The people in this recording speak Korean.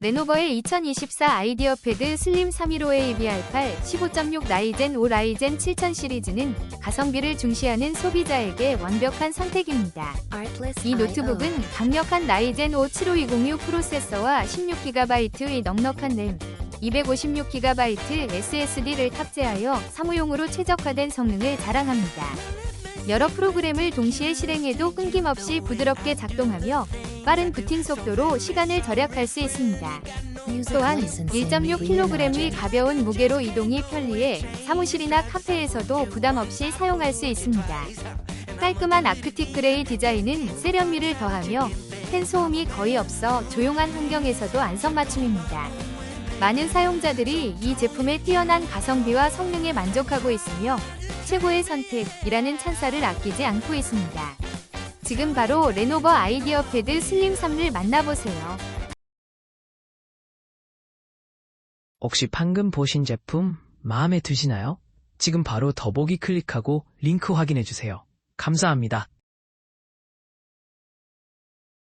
레노버의 2024 아이디어 패드 슬림 315A BR8 15.6 라이젠 5 라이젠 7000 시리즈는 가성비를 중시하는 소비자에게 완벽한 선택입니다. 이 노트북은 강력한 라이젠 5 75206 프로세서와 16GB의 넉넉한 램, 256GB SSD를 탑재하여 사무용으로 최적화된 성능을 자랑합니다. 여러 프로그램을 동시에 실행해도 끊김없이 부드럽게 작동하며 빠른 부팅 속도로 시간을 절약할 수 있습니다. 또한 1.6kg의 가벼운 무게로 이동이 편리해 사무실이나 카페에서도 부담 없이 사용할 수 있습니다. 깔끔한 아크틱 그레이 디자인은 세련미를 더하며 팬 소음이 거의 없어 조용한 환경에서도 안성맞춤입니다. 많은 사용자들이 이 제품의 뛰어난 가성비와 성능에 만족하고 있으며 최고의 선택이라는 찬사를 아끼지 않고 있습니다. 지금 바로 레노버 아이디어 패드 슬림 3를 만나보세요. 혹시 방금 보신 제품 마음에 드시나요? 지금 바로 더보기 클릭하고 링크 확인해 주세요. 감사합니다.